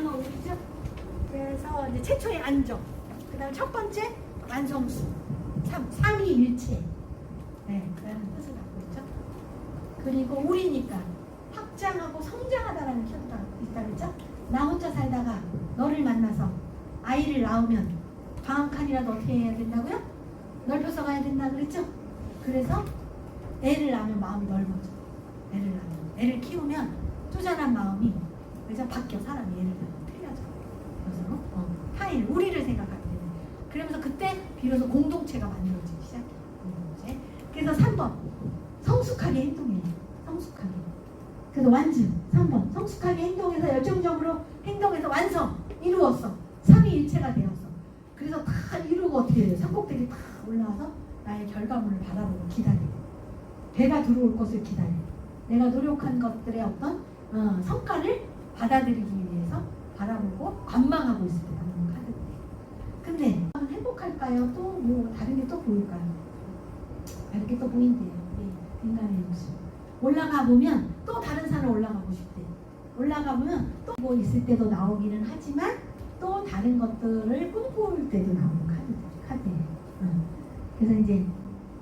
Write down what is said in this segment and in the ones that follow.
나눠 우리죠. 그래서 이제 최초의 안정. 그 다음 첫 번째 완성수. 삼 삼위일체. 네, 그라는 뜻을 갖고 있죠. 그리고 우리니까 확장하고 성장하다라는 키워드가 있다 그랬죠. 나 혼자 살다가 너를 만나서 아이를 낳으면 방한 칸이라도 어떻게 해야 된다고요? 넓혀서 가야 된다 그랬죠. 그래서 애를 낳으면 마음이 넓어져. 애를 낳으면 애를 키우면 쪼잔한 마음이 그래서 바뀌어 사람이 애를 낳으면 틀려져. 그래서 어, 타인 우리를 생각하게 되는. 그러면서 그때 비로소 공동체가 만들어지기 시작해. 공동체. 그래서 3번 성숙하게 행동해. 성숙하게. 그래서 완전 3번 성숙하게 행동해서 열정적으로 행동해서 완성 이루었어. 삼위일체가 되었어. 그래서 다 이루고 어떻게 돼요? 산꼭대기 다 올라와서 나의 결과물을 바라보고 기다려. 배가 들어올 것을 기다려. 내가 노력한 것들의 어떤 어, 성과를 받아들이기 위해서 바라보고 관망하고 있을 때 나오는 카드들이에요. 근데 행복할까요? 또 뭐 다른 게 또 보일까요? 이렇게 또 보인대요. 우리 인간의 모습. 올라가 보면 또 다른 산을 올라가고 싶대. 올라가 보면 또 뭐 있을 때도 나오기는 하지만 또 다른 것들을 꿈꿀 때도 나오는 카드 카드예요. 응. 그래서 이제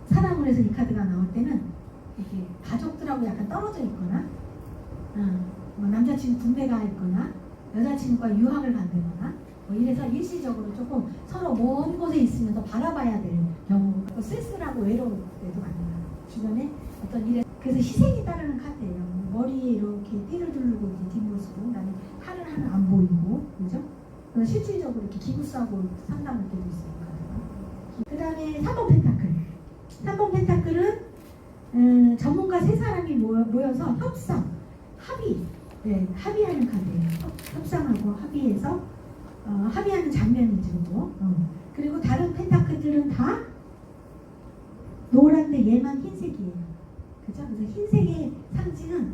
사랑을 해서 이 카드가 나올 때는 이게 가족들하고 약간 떨어져 있거나, 응. 뭐 남자친구 군대가 있거나, 여자친구가 유학을 간다거나, 뭐 이래서 일시적으로 조금 서로 먼 곳에 있으면서 바라봐야 될 경우, 또 쓸쓸하고 외로울 때도 많아요. 주변에 어떤 일에 그래서 희생이 따르는 카드예요. 머리에 이렇게 띠를 두르고 이제 뒷모습으로 나는 팔은 하나 안 보이고, 그죠? 실질적으로 이렇게 기부싸고 상담할 때도 있어요. 그 다음에 3번 펜타클. 3번 펜타클은 음, 전문가 세 사람이 모여, 모여서 협상, 네, 합의하는 카드예요. 협, 협상하고 합의해서 어, 합의하는 장면이죠. 또. 어. 그리고 다른 펜타클들은 다 노란데 얘만 흰색이에요. 그죠? 그래서 흰색의 상징은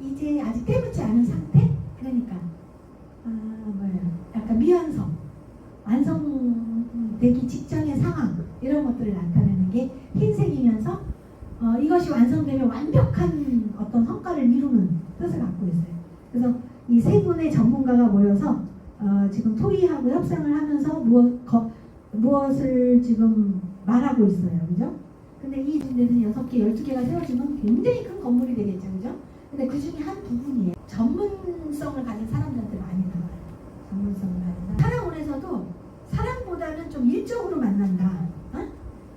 이제 아직 때묻지 않은 상태? 그러니까 아, 뭐예요? 약간 미완성, 완성되기 직전의 상황 이런 것들을 나타내는 게 흰색이면서 어, 이것이 완성되면 완벽한 어떤 성과를 이루는 뜻을 갖고 있어요. 그래서 이 세 분의 전문가가 모여서 어, 지금 토의하고 협상을 하면서 무엇, 거, 무엇을 지금 말하고 있어요. 그죠? 근데 이 중에는 여섯 개, 열두 개가 세워지면 굉장히 큰 건물이 되겠죠. 그죠? 근데 그 중에 한 부분이에요. 전문성을 가진 사람들한테 많이 나와요. 전문성을 가진 사람. 사랑원에서도 사랑보다는 좀 일적으로 만난다. 어?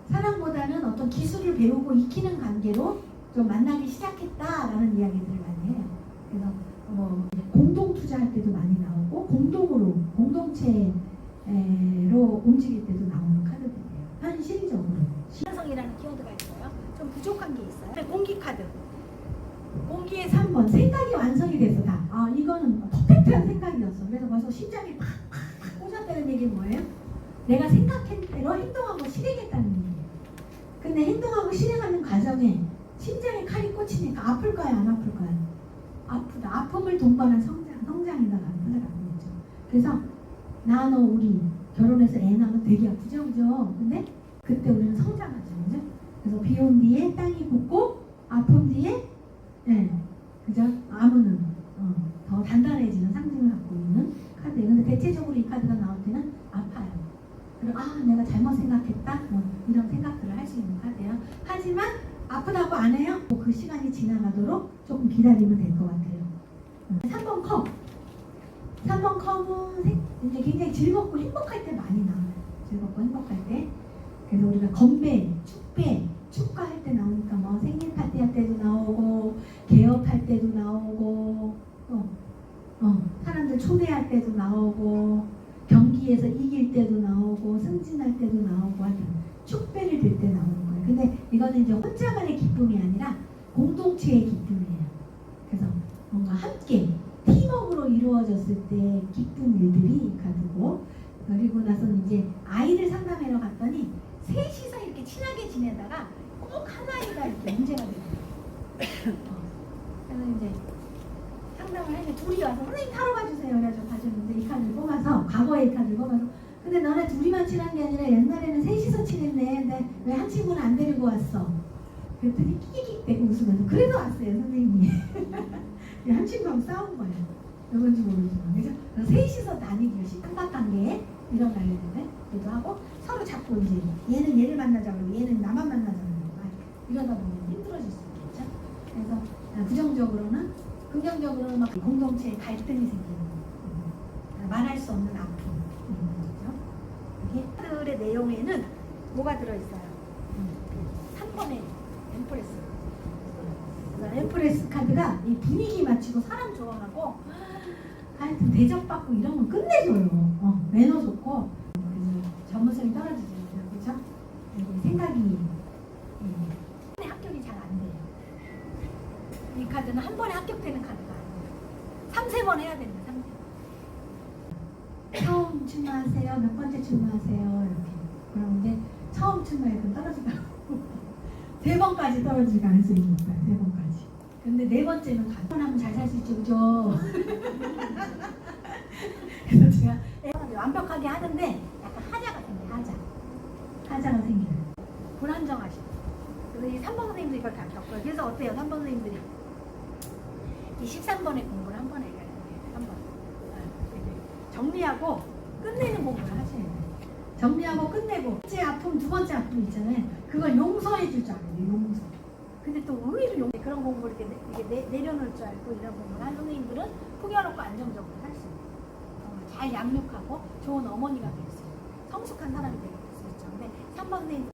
사랑보다는 어떤 기술을 배우고 익히는 관계로 좀 만나기 시작했다라는 이야기들을 많이 해요. 그래서 뭐 공동 투자할 때도 많이 나오고 공동으로 공동체로 움직일 때도 나오는 카드들이에요. 현실적으로. 신성이라는 키워드가 있어요. 좀 부족한 게 있어요. 네, 공기 카드. 공기의 3번 생각이 완성이 됐어 다. 아 이거는 퍼펙트한 생각이었어. 그래서 벌써 심장이 팍팍팍 꽂았다는 얘기 뭐예요? 내가 생각한 대로 행동하고 실행했다는 얘기예요. 근데 행동하고 실행하는 과정에 심장에 칼이 꽂히니까 아플까요? 안 아플까요? 아프다. 아픔을 동반한 성장, 성장이다라는 뜻을 갖고 있죠. 그래서 나 너 우리 결혼해서 애 낳으면 되게 아프죠, 그죠? 근데 그때 우리는 성장하죠, 그죠? 그래서 비 온 뒤에 땅이 굳고 아픔 뒤에 네, 그죠? 아무는 어, 더 단단해지는 상징을 갖고 있는 카드예요. 근데 대체적으로 이 카드가 나올 때는 아파요. 그리고 아 내가 잘못 생각했다 뭐 이런 생각들을 할 수 있는 카드예요. 하지만 아프다고 안 해요. 뭐그 시간이 지나가도록 조금 기다리면 될 것 같아요. 어, 3번 컵. 3번 컵은 생- 이제 굉장히 즐겁고 행복할 때 많이 나와요. 즐겁고 행복할 때. 그래서 우리가 건배, 축배, 축가할 때 나오니까 뭐 생일 파티 할 때도 나오고 개업할 때도 나오고 또 어, 사람들 초대할 때도 나오고 경기에서 이길 때도 나오고 승진할 때도 나오고 하여튼 축배를 들 때 나오는 거예요. 근데 이거는 이제 혼자만의 기쁨이 아니라 공동체의 기쁨이에요. 그래서 뭔가 함께 팀워크로 이루어졌을 때 기쁜 일들이 이 카드고 그리고 나서 이제 아이를 상담하러 갔더니 셋이서 이렇게 친하게 지내다가 꼭 하나이가 이렇게 문제가. 어. 그래서 이제 상담을 하는데 둘이 와서 선생님 타로 봐주세요. 그래서 봐줬는데 이 카드를 뽑아서 과거의 이 카드를 뽑아서 근데 너네 둘이만 친한 게 아니라 옛날에는 셋이서 친했네. 근데 왜 한 친구는 안 데리고 왔어? 그랬더니 끼익 대고 웃으면서 그래서 왔어요 선생님이. 한 친구하고 싸운 거예요. 누군지 모르지만? 그래서 셋이서 시 삼각관계 이런 관련되기도 하고 서로 자꾸 이제 얘는 얘를 만나자고 얘는 나만 만나자고 이러다 보면 힘들어질 수 있겠죠. 그래서 아, 부정적으로는 긍정적으로는 막 공동체의 갈등이 생기는 음, 말할 수 없는 아픔? 이게 카드의 내용에는 뭐가 들어있어요? 음, 3번의 엠프레스 엠프레스 카드가 이 분위기 맞추고 사람 좋아하고 하여튼 대접받고 이런 건 끝내줘요. 어, 매너 좋고 전문성이 떨어지잖아요. 그렇죠? 생각이 예, 합격이 잘 안 돼요. 이 카드는 한 번에 합격되는 카드가 아니에요. 3, 세번 해야 됩니다. 3, 처음 출마하세요. 몇 번째 출마하세요. 이렇게. 그런데 처음 출마에 그 떨어지더라고. 세 번까지 떨어질 가능성이 높아요. 세 번까지. 근데 네 번째는 가. 하면 잘 살 수 있죠, 그죠? 그래서 제가 완벽하게 하는데 약간 하자가 생겨요, 하자. 하자가 생겨요. 불안정하시고. 그래서 이 3번 선생님도 이걸 다 겪어요. 그래서 어때요, 3번 선생님들이? 이 13번의 공부를 한 번. 아, 정리하고 끝내는 공부를 하셔야 돼요. 정리하고 끝내고 첫 번째 아픔, 두 번째 아픔 있잖아요. 그걸 용서해 줄 줄 알아요. 용서. 근데 또 의외로 용 그런 공부를 이렇게, 내, 이렇게 내, 내려놓을 줄 알고 이런 공부를 한 선생님들은 풍요롭고 안정적으로 할수 있어요. 어, 잘 양육하고 좋은 어머니가 될 수 있어요. 성숙한 사람이 될수 있죠. 근데 3번 선생님